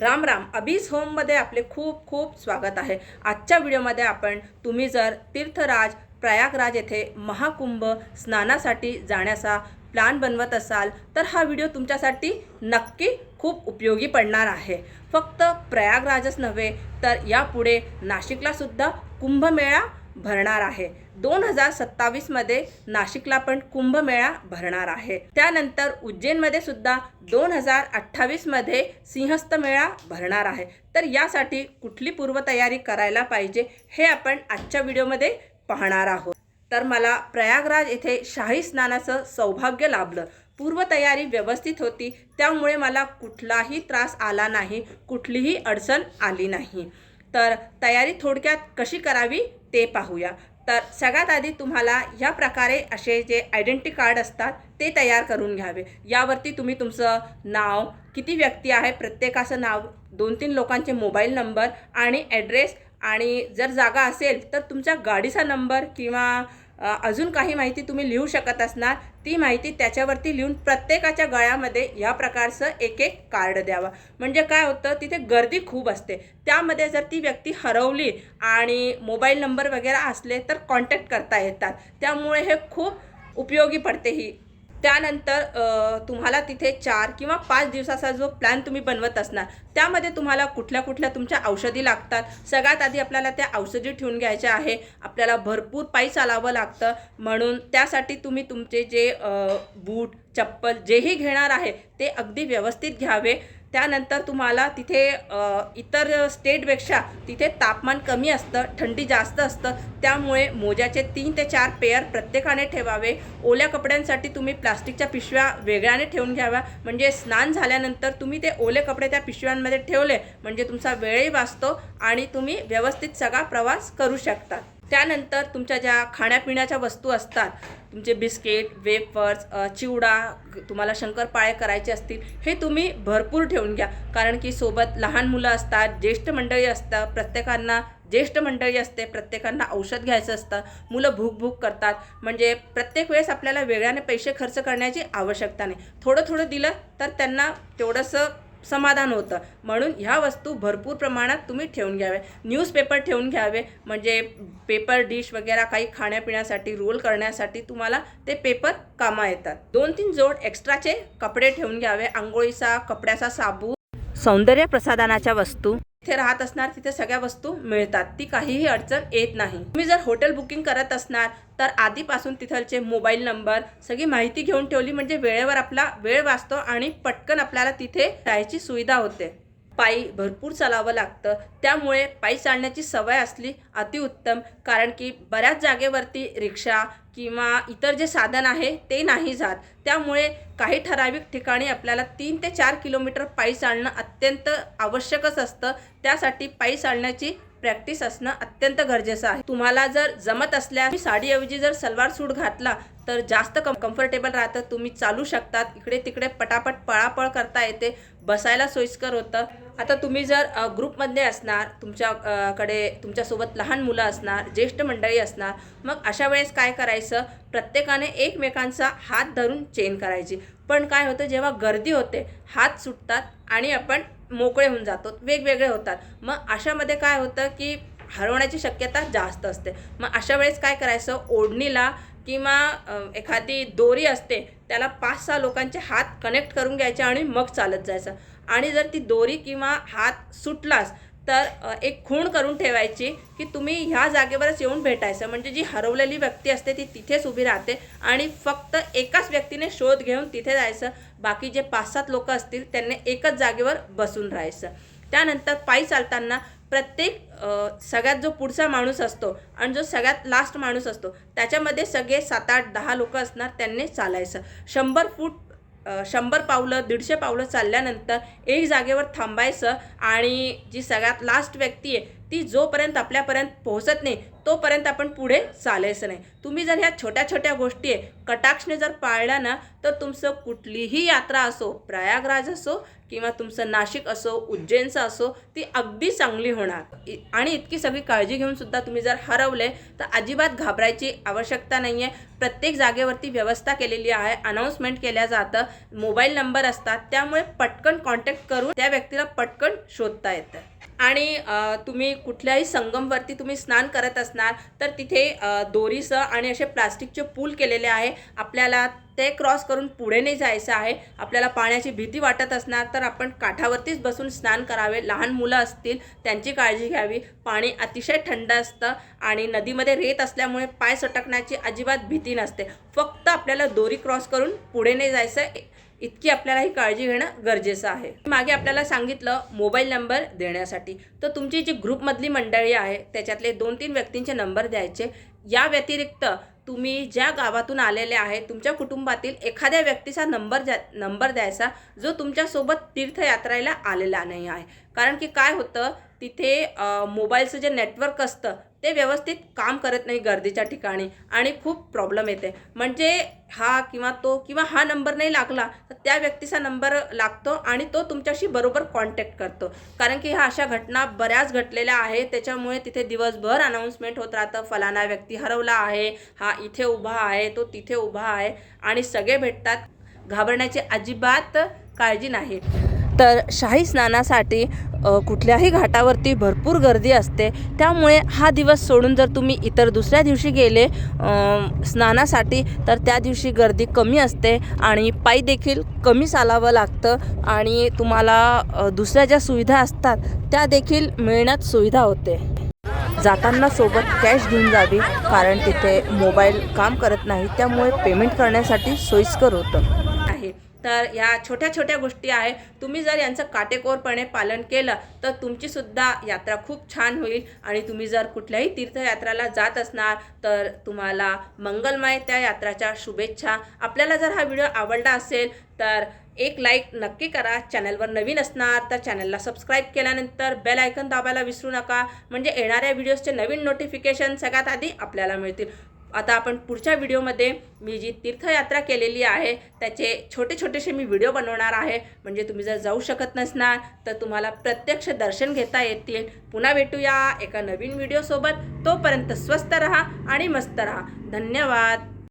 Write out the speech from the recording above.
राम राम. अबीज होममध्ये आपले खूप खूप स्वागत आहे. आजच्या व्हिडिओमध्ये आपण तुम्ही जर तीर्थराज प्रयागराज येथे महाकुंभ स्नानासाठी जाण्याचा प्लॅन बनवत असाल तर हा व्हिडिओ तुमच्यासाठी नक्की खूप उपयोगी पडणार आहे. फक्त प्रयागराजच नव्हे तर यापुढे नाशिकला सुद्धा कुंभमेळा भरणार आहे. दोन हजार सत्तावीसमध्ये नाशिकला पण कुंभमेळा भरणार आहे. त्यानंतर उज्जैनमध्ये सुद्धा दोन हजार अठ्ठावीसमध्ये सिंहस्थ मेळा भरणार आहे. तर यासाठी कुठली पूर्वतयारी करायला पाहिजे हे आपण आजच्या व्हिडिओमध्ये पाहणार आहोत. तर मला प्रयागराज येथे शाही स्नानाचं सौभाग्य लाभलं. पूर्वतयारी व्यवस्थित होती त्यामुळे मला कुठलाही त्रास आला नाही कुठलीही अडचण आली नाही. तर तयारी थोडक्यात कशी करावी ते पाहूया. तर सगळ्यात आधी तुम्हाला ह्या प्रकारे असे जे आयडेंटिटी कार्ड असतात ते तयार करून घ्यावे. यावरती तुम्ही तुमचं नाव किती व्यक्ती आहे प्रत्येकाचं नाव दोन तीन लोकांचे मोबाईल नंबर आणि ॲड्रेस आणि जर जागा असेल तर तुमच्या गाडीचा नंबर किंवा अजून काही माहिती तुम्ही लिहू शकत असणार ती माहिती त्याच्यावरती लिहून प्रत्येकाच्या गळ्यामध्ये या प्रकारचं एक एक कार्ड द्यावं. म्हणजे काय होतं तिथे गर्दी खूप असते. त्यामध्ये जर ती व्यक्ती हरवली आणि मोबाईल नंबर वगैरे असले तर कॉन्टॅक्ट करता येतात. त्यामुळे हे खूप उपयोगी पडते ही त्यानंतर तुम्हाला तिथे चार किंवा पाच दिवसाचा जो प्लॅन तुम्ही बनवत असणार त्यामध्ये तुम्हाला कुठल्या कुठल्या तुमच्या औषधी लागतात. सगळ्यात आधी आपल्याला त्या औषधी ठेवून घ्यायच्या आहे. आपल्याला भरपूर पायी चालावं लागतं. म्हणून त्यासाठी तुम्ही तुमचे जे बूट चप्पल जेही घेणार आहे ते अगदी व्यवस्थित घ्यावे. त्यानंतर तुम्हाला तिथे इतर स्टेटपेक्षा तिथे तापमान कमी असतं थंडी जास्त असतं. त्यामुळे मोज्याचे तीन ते चार पेअर प्रत्येकाने ठेवावे. ओल्या कपड्यांसाठी तुम्ही प्लास्टिकच्या पिशव्या वेगळ्याने ठेवून घ्याव्या. म्हणजे स्नान झाल्यानंतर तुम्ही ते ओले कपडे त्या पिशव्यांमध्ये ठेवले म्हणजे तुमचा वेळही वाचतो आणि तुम्ही व्यवस्थित सगळा प्रवास करू शकता. त्यानंतर तुमच्या ज्या खाण्यापिण्याच्या वस्तू असतात तुमचे बिस्किट वेफर्स चिवडा तुम्हाला शंकरपाळे करायचे असतील हे तुम्ही भरपूर ठेवून घ्या. कारण की सोबत लहान मुलं असतात ज्येष्ठ मंडळी असतात प्रत्येकांना ज्येष्ठ मंडळी असते प्रत्येकांना औषध घ्यायचं असतं. मुलं भूक भूक करतात. म्हणजे प्रत्येक वेळेस आपल्याला वेगळ्याने पैसे खर्च करण्याची आवश्यकता नाही. थोडं थोडं दिलं तर त्यांना तेवढंसं समाधान होतं. म्हणून ह्या वस्तू भरपूर प्रमाणात तुम्ही ठेवून घ्यावे. न्यूजपेपर ठेवून घ्यावे. म्हणजे पेपर डिश वगैरे काही खाण्यापिण्यासाठी रोल करण्यासाठी तुम्हाला ते पेपर कामा येतात. दोन तीन जोड एक्स्ट्राचे कपडे ठेवून घ्यावे. आंघोळीचा कपड्याचा साबू. सौंदर्य प्रसाधनाच्या वस्तू. तिथे राहत असणार तिथे सगळ्या वस्तू मिळतात. ती काहीही अडचण येत नाही. तुम्ही जर हॉटेल बुकिंग करत असणार तर आधीपासून तिथलचे मोबाईल नंबर सगळी माहिती घेऊन ठेवली. म्हणजे वेळेवर आपला वेळ वाचतो आणि पटकन आपल्याला तिथे राहायची सुविधा होते. पायी भरपूर चालावं लागतं. त्यामुळे पायी चालण्याची सवय असली अतिउत्तम. कारण की बऱ्याच जागेवरती रिक्षा किंवा इतर जे साधन आहे ते नाही जात. त्यामुळे काही ठराविक ठिकाणी आपल्याला तीन ते चार किलोमीटर पायी चालणं अत्यंत आवश्यकच असतं. त्यासाठी पायी चालण्याची प्रॅक्टिस असणं अत्यंत गरजेचं आहे. तुम्हाला जर जमत असल्यास साडीऐवजी जर सलवार सूट घातला तर जास्त कम कम्फर्टेबल राहतं. तुम्ही चालू शकतात. इकडे तिकडे पटापट पळापळ करता येते. बसायला सोयीस्कर होतं. आता तुम्ही जर ग्रुपमध्ये असणार तुमच्याकडे तुमच्यासोबत लहान मुलं असणार ज्येष्ठ मंडळी असणार मग अशा वेळेस काय करायचं? प्रत्येकाने एकमेकांचा हात धरून चेन करायची. पण काय होतं जेव्हा गर्दी होते हात सुटतात आणि आपण मोकळे होऊन जातो. वेगवेगळे होतात. मग अशामध्ये काय होतं की हरवण्याची शक्यता जास्त असते. मग अशा वेळेस काय करायचं? ओढणीला किंवा एखादी दोरी असते त्याला पाच सहा लोकांचे हात कनेक्ट करून घ्यायचे आणि मग चालत जायचं. आणि जर ती दोरी किंवा हात सुटलाच तर एक खूण करून ठेवायची की तुम्ही ह्या जागेवरच येऊन भेटायचं. म्हणजे जी हरवलेली व्यक्ती असते ती तिथेच उभी राहते आणि फक्त एकाच व्यक्तीने शोध घेऊन तिथे जायचं. बाकी जे पाच सात लोक असतील त्यांनी एकच जागेवर बसून राहायचं. त्यानंतर पायी चालताना प्रत्येक सगळ्यात जो पुढचा माणूस असतो आणि जो सगळ्यात लास्ट माणूस असतो त्याच्यामध्ये सगळे सात आठ दहा लोक असणार त्यांनी चालायचं. शंभर फूट शंभर पावलं दीडशे पावलं चालल्यानंतर एक जागेवर थांबायचं आणि जी सगळ्यात लास्ट व्यक्ती आहे ती जोपर्यंत आपल्यापर्यंत पोहोचत नाही तोपर्यंत आपण पुढे चालायचं नाही. तुम्ही जर ह्या छोट्या छोट्या गोष्टी आहे कटाक्षने जर पाळल्या ना तर तुमचं कुठलीही यात्रा असो प्रयागराज असो किंवा तुमचं नाशिक असो उज्जैनचं असो ती अगदी चांगली होणार. आणि इतकी सगळी काळजी घेऊन सुद्धा तुम्ही जर हरवले तर अजिबात घाबरायची आवश्यकता नाही आहे प्रत्येक जागेवरती व्यवस्था केलेली आहे अनाऊन्समेंट केल्या जातं मोबाईल नंबर असतात त्यामुळे पटकन कॉन्टॅक्ट करून त्या व्यक्तीला पटकन शोधता येतं. आणि तुम्ही कुठल्याही संगमवरती तुम्ही स्नान करत असणार तर तिथे दोरीसह आणि असे प्लास्टिकचे पूल केलेले आहे. आपल्याला ते क्रॉस करून पुढे नाही जायचं आहे. आपल्याला पाण्याची भीती वाटत असणार तर आपण काठावरतीच बसून स्नान करावे. लहान मुलं असतील त्यांची काळजी घ्यावी. पाणी अतिशय थंड असतं आणि नदीमध्ये रेत असल्यामुळे पाय सटकण्याची अजिबात भीती नसते. फक्त आपल्याला दोरी क्रॉस करून पुढे नाही जायचं इतकी आपल्याला ही काळजी घेणं गरजेचं आहे. मागे आपल्याला सांगितलं मोबाईल नंबर देण्यासाठी. तर तुमची जी ग्रुपमधली मंडळी आहे त्याच्यातले दोन तीन व्यक्तींचे नंबर द्यायचे. या व्यतिरिक्त तुम्ही ज्या गावातून आलेले आहे तुमच्या कुटुंबातील एखाद्या व्यक्तीचा नंबर द्या नंबर द्यायचा जो तुमच्यासोबत तीर्थयात्रेला आलेला नाही आहे. कारण की काय होतं तिथे मोबाईलचं जे नेटवर्क असतं ते व्यवस्थित काम करत नाही गर्दीच्या ठिकाणी आणि खूप प्रॉब्लेम येते. म्हणजे हा किंवा तो किंवा हा नंबर नाही लागला तर त्या व्यक्तीचा नंबर लागतो आणि तो तुमच्याशी बरोबर कॉन्टॅक्ट करतो. कारण की ह्या अशा घटना बऱ्याच घडलेल्या आहेत. त्याच्यामुळे तिथे दिवसभर अनाऊन्समेंट होत राहतं. फलाना व्यक्ती हरवला आहे हा इथे उभा आहे तो तिथे उभा आहे आणि सगळे भेटतात. घाबरण्याची अजिबात काळजी नाही. तर शाही स्नानासाठी कुठल्याही घाटावरती भरपूर गर्दी असते. त्यामुळे हा दिवस सोडून जर तुम्ही इतर दुसऱ्या दिवशी गेले स्नानासाठी तर त्या दिवशी गर्दी कमी असते आणि पायी देखील कमी चालावं लागतं आणि तुम्हाला दुसऱ्या ज्या सुविधा असतात त्या देखील मिळण्यात सुविधा होते. जाताना सोबत कॅश घेऊन जावी कारण तिथे मोबाईल काम करत नाही त्यामुळे पेमेंट करण्यासाठी सोयीस्कर होतं. तर ह्या छोट्या छोट्या गोष्टी आहे. तुम्ही जर यांचं काटेकोरपणे पालन केलं तर तुमचीसुद्धा यात्रा खूप छान होईल. आणि तुम्ही जर कुठल्याही तीर्थयात्राला जात असणार तर तुम्हाला मंगलमय त्या यात्राच्या शुभेच्छा. आपल्याला जर हा व्हिडिओ आवडला असेल तर एक लाईक नक्की करा. चॅनलवर नवीन असणार तर चॅनलला सबस्क्राईब केल्यानंतर बेल आयकन दाबायला विसरू नका. म्हणजे येणाऱ्या व्हिडिओजचे नवीन नोटिफिकेशन सगळ्यात आधी आपल्याला मिळतील. आता आपण पुढच्या व्हिडिओमध्ये मी जी तीर्थयात्रा केलेली आहे त्याचे छोटे छोटेसे मी व्हिडिओ बनवणार आहे. म्हणजे तुम्ही जर जाऊ शकत नसणार तर तुम्हाला प्रत्यक्ष दर्शन घेता येतील. पुन्हा भेटूया एका नवीन व्हिडिओसोबत. तोपर्यंत स्वस्त रहा आणि मस्त रहा. धन्यवाद.